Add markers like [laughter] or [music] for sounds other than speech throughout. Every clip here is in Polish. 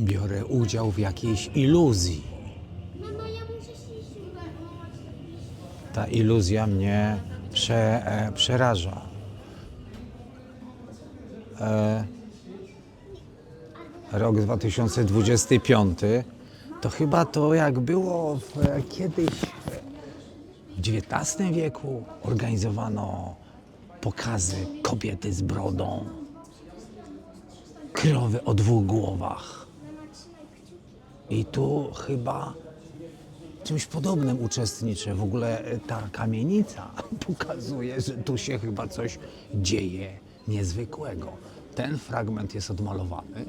biorę udział w jakiejś iluzji. Mama, ja muszę się iść. Ta iluzja mnie prze, e, przeraża. E, rok 2025 to chyba to jak było w, e, kiedyś w XIX wieku organizowano pokazy kobiety z brodą, krowy o dwóch głowach. I tu chyba czymś podobnym uczestniczę. W ogóle e, ta kamienica [laughs] pokazuje, że tu się chyba coś dzieje niezwykłego. Ten fragment jest odmalowany,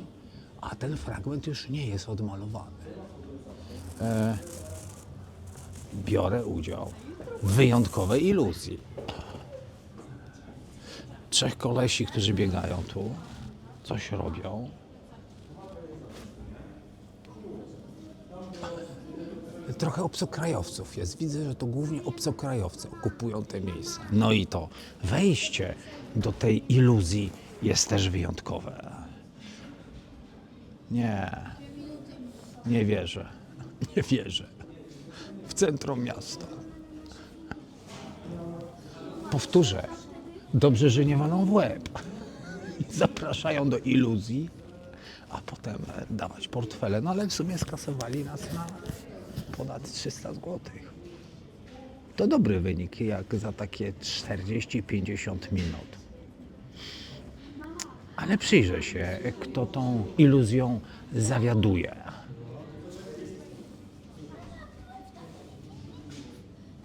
a ten fragment już nie jest odmalowany. E, biorę udział w wyjątkowej iluzji. Trzech kolesi, którzy biegają tu, coś robią. Trochę obcokrajowców jest. Widzę, że to głównie obcokrajowcy okupują te miejsca. No i to wejście do tej iluzji jest też wyjątkowe. Nie, nie wierzę. [laughs] Nie wierzę. W centrum miasta. Powtórzę. Dobrze, że nie walą w łeb. [laughs] Zapraszają do iluzji, a potem dawać portfele. No ale w sumie skasowali nas na ponad 300 zł. To dobry wynik, jak za takie 40-50 minut. Ale przyjrzę się, kto tą iluzją zawiaduje.